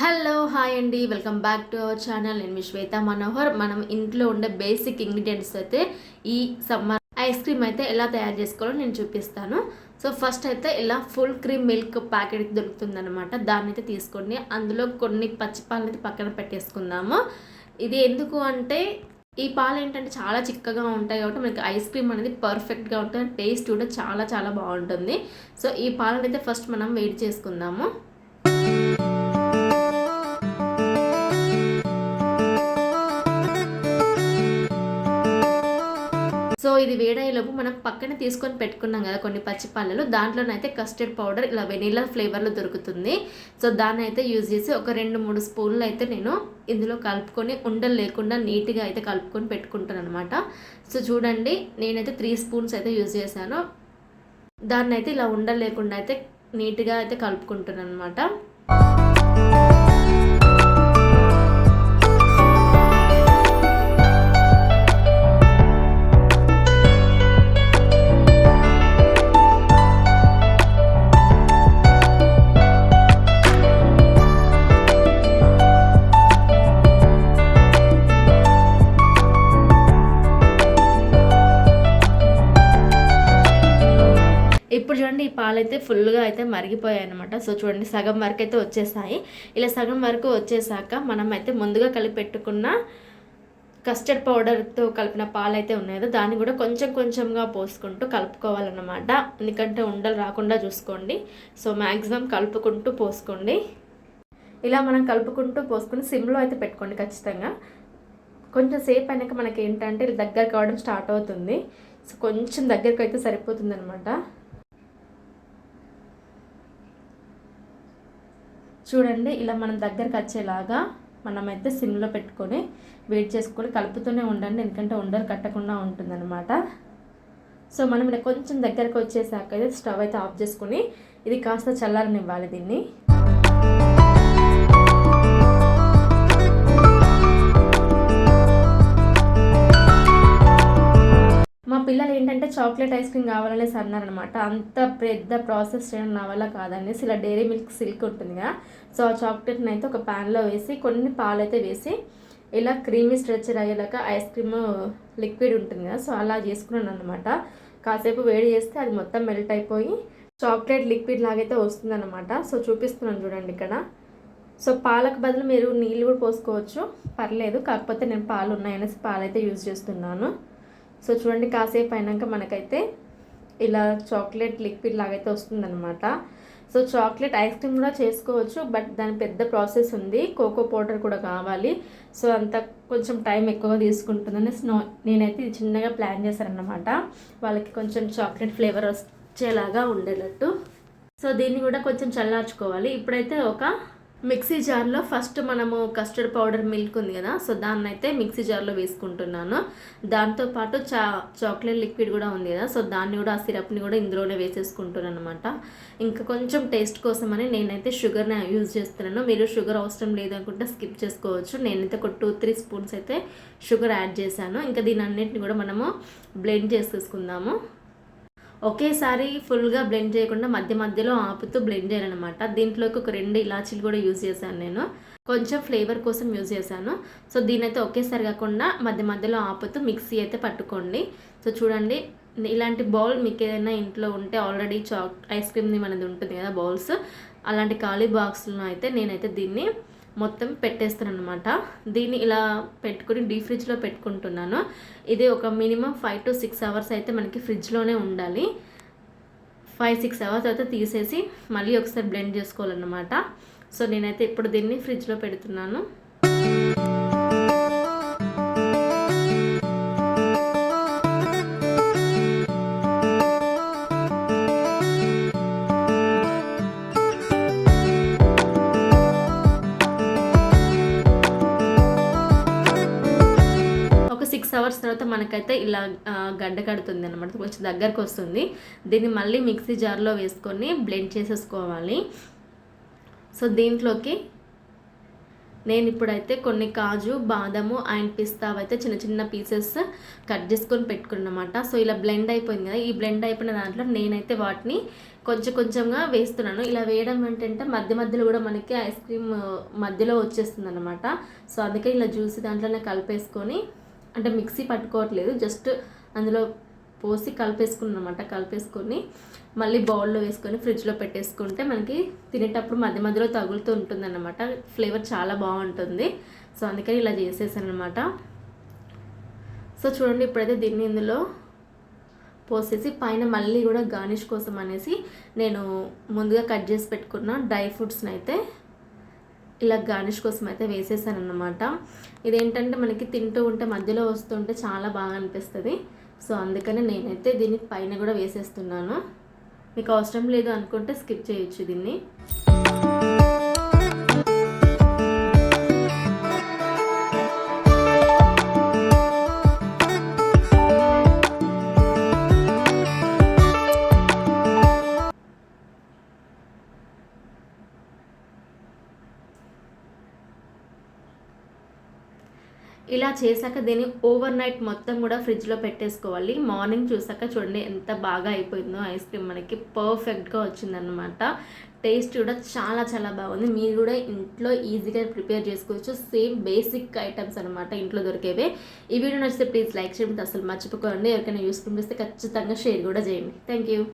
Hello hi అండి. Welcome back to our channel. నేను మీ శ్వేత మనోహర్. మనం ఇంట్లో ఉండే బేసిక్ ఇంగ్రీడియంట్స్ అయితే ఈ సమ్మర్ ఐస్ క్రీమ్ అయితే ఎలా తయారు చేసుకోవాలో నేను చూపిస్తాను. సో ఫస్ట్ అయితే ఇలా ఫుల్ క్రీమ్ మిల్క్ ప్యాకెట్ దొరుకుతుందనమాట దాన్ని అయితే తీసుకోండి అందులో కొన్ని పచ్చి పాలు అయితే పక్కన పెట్టేసుకుందాము. ఇది ఎందుకు అంటే ఈ పాలు ఏంటంటే చాలా చిక్కగా ఉంటాయి కాబట్టి మనకి ఐస్ క్రీమ్ అనేది పర్ఫెక్ట్గా ఉంటుంది. టేస్ట్ కూడా చాలా చాలా బాగుంటుంది. సో ఈ పాలను అయితే ఫస్ట్ మనం వేడి చేసుకుందాము. సో ఇది వేడయ్యేలోపు మనం పక్కన తీసుకొని పెట్టుకున్నాం కదా కొన్ని పచ్చిపాలలు దాంట్లోనైతే కస్టర్డ్ పౌడర్ ఇలా వెనీలా ఫ్లేవర్లో దొరుకుతుంది. సో దాన్ని అయితే యూజ్ చేసి ఒక రెండు మూడు స్పూన్లు అయితే నేను ఇందులో కలుపుకొని ఉండలు లేకుండా నీట్గా అయితే కలుపుకొని పెట్టుకుంటాను అనమాట సో చూడండి నేనైతే త్రీ స్పూన్స్ అయితే యూజ్ చేశాను. దాన్ని అయితే ఇలా ఉండలు లేకుండా అయితే నీట్గా అయితే కలుపుకుంటున్నాను అనమాట ఇప్పుడు చూడండి ఈ పాలు అయితే ఫుల్గా అయితే మరిగిపోయాయి అనమాట సో చూడండి సగం వరకు అయితే వచ్చేసాయి. ఇలా సగం వరకు వచ్చేసాక మనం అయితే ముందుగా కలిపి పెట్టుకున్న కస్టర్డ్ పౌడర్తో కలిపిన పాలు అయితే ఉన్నాయో దాన్ని కూడా కొంచెం కొంచెంగా పోసుకుంటూ కలుపుకోవాలన్నమాట. ఎందుకంటే ఉండలు రాకుండా చూసుకోండి. సో మ్యాక్సిమం కలుపుకుంటూ పోసుకోండి. ఇలా మనం కలుపుకుంటూ పోసుకుని సిమ్లో అయితే పెట్టుకోండి ఖచ్చితంగా. కొంచెం సేపు అయినాక మనకి ఏంటంటే దగ్గర కావడం స్టార్ట్ అవుతుంది. సో కొంచెం దగ్గరకు అయితే సరిపోతుంది అనమాట చూడండి ఇలా మనం దగ్గరకు వచ్చేలాగా మనమైతే సిమ్లో పెట్టుకొని వెయిట్ చేసుకొని కలుపుతూనే ఉండండి ఎందుకంటే ఉండలు కట్టకుండా ఉంటుందన్నమాట. సో మనం ఇలా కొంచెం దగ్గరకు వచ్చేసాక అయితే స్టవ్ అయితే ఆఫ్ చేసుకుని ఇది కాస్త చల్లారనివ్వాలి దీన్ని. మా పిల్లలు ఏంటంటే చాక్లెట్ ఐస్ క్రీమ్ కావాలనేసి అన్నారనమాట. అంత పెద్ద ప్రాసెస్ చేయడం నా వల్ల కాదనేసి ఇలా డైరీ మిల్క్ సిల్క్ ఉంటుంది కదా సో ఆ చాక్లెట్ని అయితే ఒక ప్యాన్లో వేసి కొన్ని పాలు అయితే వేసి ఇలా క్రీమీ స్ట్రెచర్ అయ్యేలాగా ఐస్ క్రీమ్ లిక్విడ్ ఉంటుంది కదా సో అలా చేసుకున్నాను అనమాట కాసేపు వేడి చేస్తే అది మొత్తం మెల్ట్ అయిపోయి చాక్లెట్ లిక్విడ్ లాగైతే వస్తుందన్నమాట. సో చూపిస్తున్నాను చూడండి ఇక్కడ. సో పాలకు బదులు మీరు నీళ్ళు కూడా పోసుకోవచ్చు. పర్లేదు కాకపోతే నేను పాలు ఉన్నాయనేసి పాలు అయితే యూజ్ చేస్తున్నాను. సో చూడండి కాసేపు అయినాక మనకైతే ఇలా చాక్లెట్ లిక్విడ్ లాగైతే వస్తుందన్నమాట. సో చాక్లెట్ ఐస్ క్రీమ్ కూడా చేసుకోవచ్చు బట్ దాని పెద్ద ప్రాసెస్ ఉంది. కోకో పౌడర్ కూడా కావాలి. సో అంత కొంచెం టైం ఎక్కువ తీసుకుంటుందని స్నో నేనైతే ఇది చిన్నగా ప్లాన్ చేశానన్నమాట వాళ్ళకి కొంచెం చాక్లెట్ ఫ్లేవర్ వచ్చేలాగా ఉండేటట్టు. సో దీన్ని కూడా కొంచెం చల్లార్చుకోవాలి. ఇప్పుడైతే ఒక మిక్సీ జార్లో ఫస్ట్ మనము కస్టర్డ్ పౌడర్ మిల్క్ ఉంది కదా సో దాన్ని అయితే మిక్సీ జార్లో వేసుకుంటున్నాను. దాంతోపాటు చా చాక్లెట్ లిక్విడ్ కూడా ఉంది కదా సో దాన్ని కూడా ఆ సిరప్ని కూడా ఇందులోనే వేసేసుకుంటున్నాను అనమాట ఇంకా కొంచెం టేస్ట్ కోసమని నేనైతే షుగర్ని యూజ్ చేస్తున్నాను. మీరు షుగర్ అవసరం లేదనుకుంటే స్కిప్ చేసుకోవచ్చు. నేనైతే ఒక టూ త్రీ స్పూన్స్ అయితే షుగర్ యాడ్ చేశాను. ఇంకా దీని అన్నింటిని కూడా మనము బ్లెండ్ చేసేసుకుందాము. ఒకేసారి ఫుల్గా బ్లెండ్ చేయకుండా మధ్య మధ్యలో ఆపుతూ బ్లెండ్ చేయాలన్నమాట. దీంట్లోకి ఒక రెండు ఇలాచీలు కూడా యూజ్ చేశాను నేను. కొంచెం ఫ్లేవర్ కోసం యూజ్ చేశాను. సో దీనైతే ఒకేసారి కాకుండా మధ్య మధ్యలో ఆపుతూ మిక్సీ అయితే పట్టుకోండి. సో చూడండి ఇలాంటి బౌల్ మీకు ఏదైనా ఇంట్లో ఉంటే ఆల్రెడీ చాక్ ఐస్ క్రీమ్ది మనది ఉంటుంది కదా బౌల్స్. అలాంటి ఖాళీ బాక్స్లో అయితే నేనైతే దీన్ని మొత్తం పెట్టేస్తాను అనమాట దీన్ని ఇలా పెట్టుకుని డీ ఫ్రిడ్జ్లో పెట్టుకుంటున్నాను. ఇది ఒక minimum five to six hours అయితే మనకి ఫ్రిడ్జ్లోనే ఉండాలి. ఫైవ్ సిక్స్ అవర్స్ అయితే తీసేసి మళ్ళీ ఒకసారి బ్లెండ్ చేసుకోవాలన్నమాట. సో నేనైతే ఇప్పుడు దీన్ని ఫ్రిడ్జ్లో పెడుతున్నాను. అవర్స్ తర్వాత మనకైతే ఇలా గడ్డ కడుతుంది అనమాట కొంచెం దగ్గరకు వస్తుంది దీన్ని మళ్ళీ మిక్సీ జార్లో వేసుకొని బ్లెండ్ చేసేసుకోవాలి. సో దీంట్లోకి నేను ఇప్పుడైతే కొన్ని కాజు బాదము అండ్ పిస్తా అయితే చిన్న చిన్న పీసెస్ కట్ చేసుకొని పెట్టుకున్నమాట. సో ఇలా బ్లెండ్ అయిపోయింది కదా ఈ బ్లెండ్ అయిపోయిన దాంట్లో నేనైతే వాటిని కొంచెం కొంచెంగా వేస్తున్నాను. ఇలా వేయడం ఏంటంటే మధ్య మధ్యలో కూడా మనకి ఐస్ క్రీమ్ మధ్యలో వచ్చేస్తుంది అనమాట సో అందుకే ఇలా జ్యూస్ దాంట్లోనే కలిపేసుకొని అంటే మిక్సీ పట్టుకోవట్లేదు జస్ట్ అందులో పోసి కలిపేసుకున్నాను అనమాట కలిపేసుకొని మళ్ళీ బౌల్లో వేసుకొని ఫ్రిడ్జ్లో పెట్టేసుకుంటే మనకి తినేటప్పుడు మధ్య మధ్యలో తగులుతూ ఉంటుంది అనమాట ఫ్లేవర్ చాలా బాగుంటుంది. సో అందుకని ఇలా చేసేసాను అనమాట సో చూడండి ఇప్పుడైతే దీన్ని ఇందులో పోసేసి పైన మళ్ళీ కూడా గార్నిష్ కోసం అనేసి నేను ముందుగా కట్ చేసి పెట్టుకున్న డ్రై ఫ్రూట్స్ని అయితే ఇలా గార్నిష్ కోసం అయితే వేసేసాను అనమాట ఇదేంటంటే మనకి తింటూ ఉంటే మధ్యలో వస్తుంటే చాలా బాగా అనిపిస్తుంది. సో అందుకని నేనైతే దీన్ని పైన కూడా వేసేస్తున్నాను. మీకు అవసరం లేదు అనుకుంటే స్కిప్ చేయొచ్చు దీన్ని. ఇలా చేశాక దీన్ని ఓవర్ నైట్ మొత్తం కూడా ఫ్రిడ్జ్లో పెట్టేసుకోవాలి. మార్నింగ్ చూసాక చూడండి ఎంత బాగా అయిపోయిందో ఐస్ క్రీమ్ మనకి పర్ఫెక్ట్గా వచ్చిందనమాట టేస్ట్ కూడా చాలా చాలా బాగుంది. మీరు కూడా ఇంట్లో ఈజీగా ప్రిపేర్ చేసుకోవచ్చు. సేమ్ బేసిక్ ఐటమ్స్ అనమాట ఇంట్లో దొరికేవే. ఈ వీడియో నచ్చితే ప్లీజ్ లైక్ చేయడం. అసలు మర్చిపోకండి. ఎవరికైనా యూస్ఫుల్ చేస్తే ఖచ్చితంగా షేర్ కూడా చేయండి. Thank you